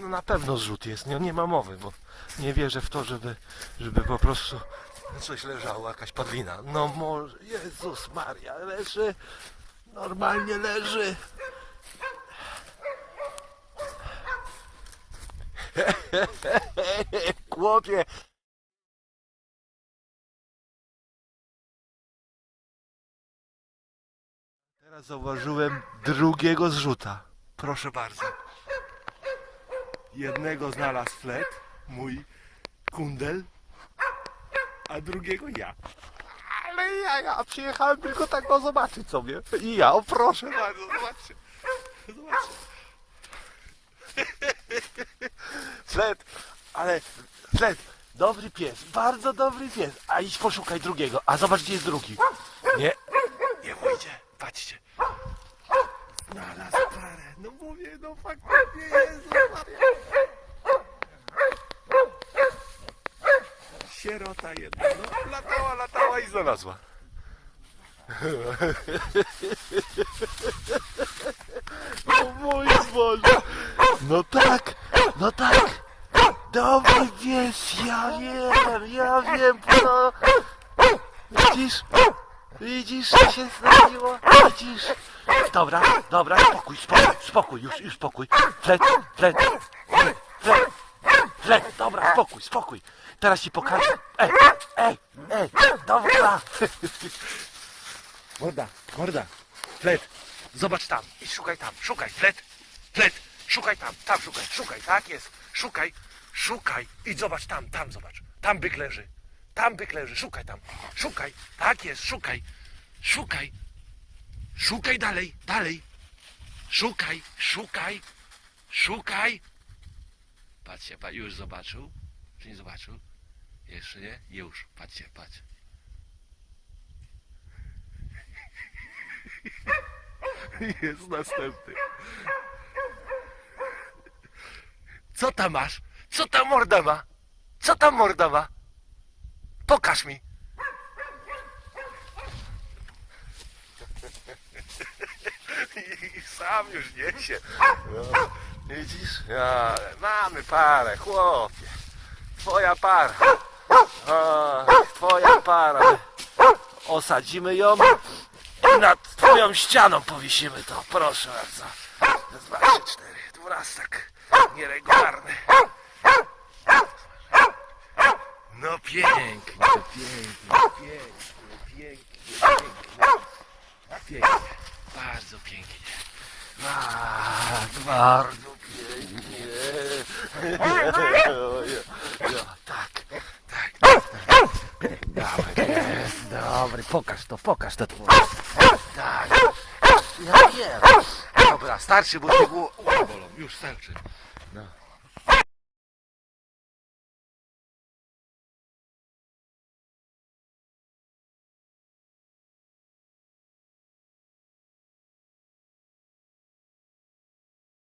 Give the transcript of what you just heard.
no na pewno zrzut jest, nie, nie ma mowy, bo nie wierzę w to, żeby, żeby po prostu coś leżało, jakaś padlina. No może, Jezus Maria, leży, normalnie leży. Chłopie, Teraz zauważyłem drugiego zrzuta. Proszę bardzo. Jednego znalazł flet, mój kundel, a drugiego ja. Ale ja, ja przyjechałem tylko tak go zobaczyć sobie. I ja, o proszę bardzo, zobaczcie. Zobaczcie. Flet, ale Flet, dobry pies, bardzo dobry pies. A idź poszukaj drugiego, a zobacz gdzie jest drugi. Nie, nie pójdzie, patrzcie. Mówię, no faktycznie jest. Maria. Sierota jedna. No latała, latała i znalazła. No mój Boże. No tak, no tak. Dobry pies, ja wiem, ja wiem, co... Widzisz? Widzisz, co się zdarzyło? Widzisz? Dobra, dobra, spokój, spokój, spokój, już, już spokój. Flet, flet, flet, flet, dobra, spokój, spokój. Teraz ci pokażę. Ej, ej, ej, dobra. Morda, morda, flet, zobacz tam i szukaj tam, szukaj, flet, flet, szukaj tam, tam szukaj, szukaj, tak jest, szukaj, szukaj i zobacz tam, tam zobacz, tam byk leży, tam byk leży, szukaj tam, szukaj, tak jest, szukaj, szukaj, Szukaj dalej, dalej. Szukaj, szukaj, szukaj. Patrzcie, pa, już zobaczył. Czy nie zobaczył? Jeszcze nie? Już, patrzcie, patrz. Jest następny. Co tam masz? Co tam morda ma? Co tam morda ma? Pokaż mi. I sam już niesie. No, widzisz? Ja, mamy parę, chłopie. Twoja para. O, twoja para. Osadzimy ją i nad twoją ścianą powiesimy to. Proszę bardzo. 24, dwunastek. Nieregularny. No pięknie, pięknie, pięknie, pięknie, pięknie. Pięknie, bardzo pięknie. Tak, bardzo pięknie. Ja, tak, tak, tak. Dobry, jest, dobry, pokaż to, pokaż to twoje. Tak, ja wiem. Dobra, starczy, bo się było... Bolą. Już starczy. No.